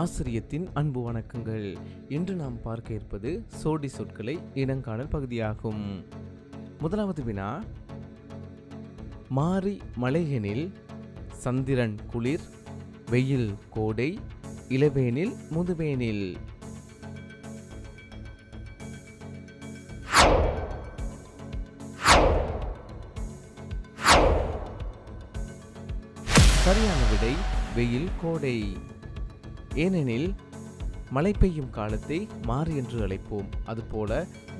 ஆசிரியத்தின் அன்பு வணக்கங்கள். இன்று நாம் பார்க்க இருப்பது சோடி சொற்களை இனங்காணல் பகுதியாகும். முதலாவது வினா மாறி மலையெனில் சந்திரன் குளிர் வெயில் கோடை இளவேனில் முதுவேனில். சரியான விடை வெயில் கோடை. ஏனெனில் மழை பெய்யும் காலத்தை மாறு என்று அழைப்போம். அதுபோல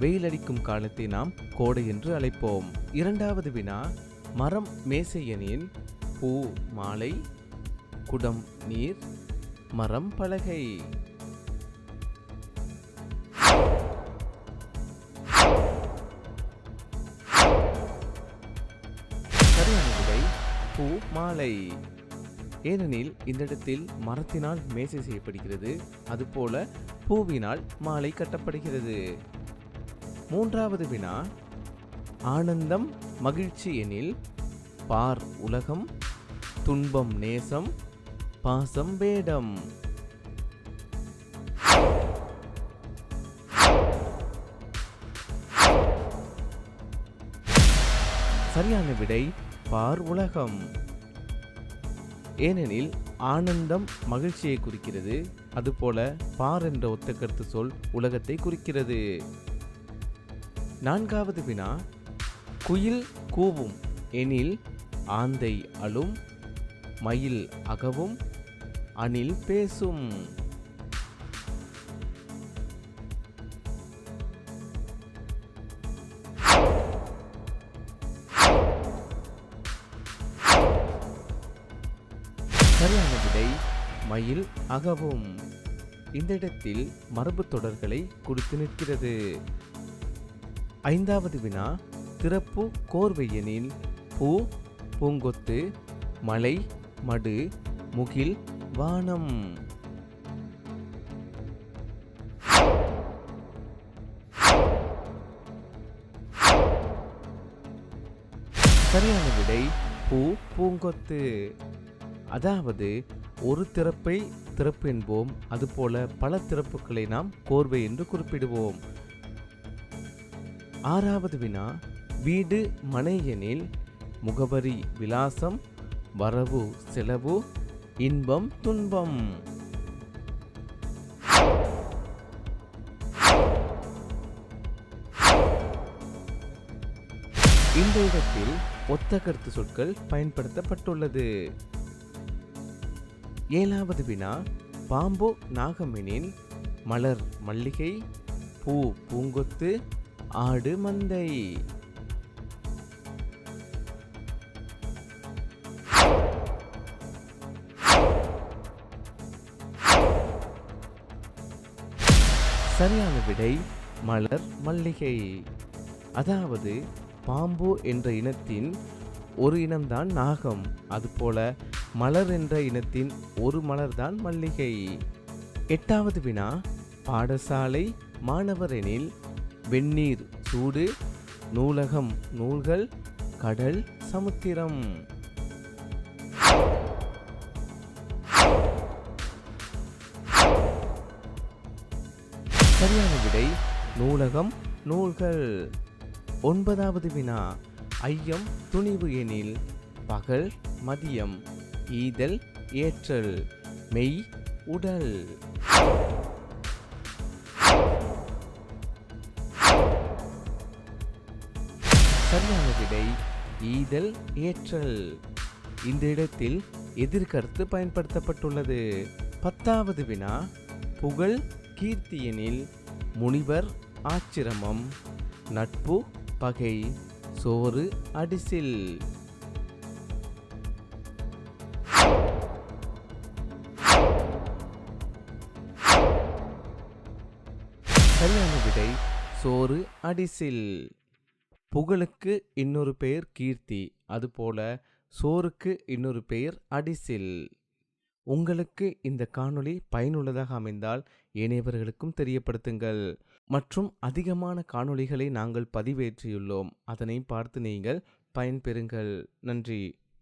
வெயில் அடிக்கும் காலத்தை நாம் கோடை என்று அழைப்போம். இரண்டாவது வினா மரம் மேசையனின் பூ மாலை குடம் நீர் மரம் பலகை. சரியான விடை பூ மாலை. ஏனெனில் இந்த இடத்தில் மரத்தினால் மேசை செய்யப்படுகிறது. அதுபோல பூவினால் மாலை கட்டப்படுகிறது. மூன்றாவது வினா. ஆனந்தம் மகிழ்ச்சி எனில் பார் உலகம் துன்பம் நேசம் பாசம் வேடம். சரியான விடை பார் உலகம். ஏனெனில் ஆனந்தம் மகிழ்ச்சியை குறிக்கிறது. அதுபோல பார் என்ற ஒத்த கருத்து சொல் உலகத்தை குறிக்கிறது. நான்காவது வினா. குயில் கூவும் எனில் ஆந்தை அழும் மயில் அகவும் அணில் பேசும். சரியான விடை மயில் அகவும். இந்த இடத்தில் மரபு தொடர்களை குறித்து நிற்கிறது. ஐந்தாவது வினா திறப்பு கோர்வையெனில் பூ பூங்கொத்து மலை மடு முகில் வானம். சரியான விடை பூ பூங்கொத்து. அதாவது ஒரு திறப்பை திறப்பு என்போம் அதுபோல பல திறப்புகளை நாம் கோர்வை என்று குறிப்பிடுவோம். ஆறாவது வினா வீடு மனை எனில் முகவரி விலாசம் வரவு செலவு இன்பம் துன்பம். இந்த இடத்தில் ஒத்த கருத்து சொற்கள் பயன்படுத்தப்பட்டுள்ளது. ஏழாவது வினா பாம்பு நாகமெனின் மலர் மல்லிகை பூ பூங்கொத்து ஆடு மந்தை. சரியான விடை மலர் மல்லிகை. அதாவது பாம்பு என்ற இனத்தின் ஒரு இனம்தான் நாகம். அதுபோல மலர் என்ற இனத்தின் ஒரு மலர்தான் மல்லிகை. எட்டாவது வினா பாடசாலை மாணவர் எனில் வெந்நீர் சூடு நூலகம் நூல்கள் கடல் சமுத்திரம். சரியான விடை நூலகம் நூல்கள். ஒன்பதாவது வினா ஐயம் துணிவு எனில் பகல் மதியம். ஈதல் ஏற்றல் மெய் உடல். சரியான விடை ஈதல் ஏற்றல். இந்த இடத்தில் எதிர்கருத்து பயன்படுத்தப்பட்டுள்ளது. பத்தாவது வினா புகழ் கீர்த்தியனில் முனிவர் ஆச்சிரமம் நட்பு பகை சோறு அடிசில். சரியான விடை சோறு அடிசில். புகழுக்கு இன்னொரு பெயர் கீர்த்தி அதுபோல சோறுக்கு இன்னொரு பெயர் அடிசில். உங்களுக்கு இந்த காணொளி பயனுள்ளதாக அமைந்தால் ஏனையவர்களுக்கும் தெரியப்படுத்துங்கள். மற்றும் அதிகமான காணொளிகளை நாங்கள் பதிவேற்றியுள்ளோம். அதனை பார்த்து நீங்கள் பயன்பெறுங்கள். நன்றி.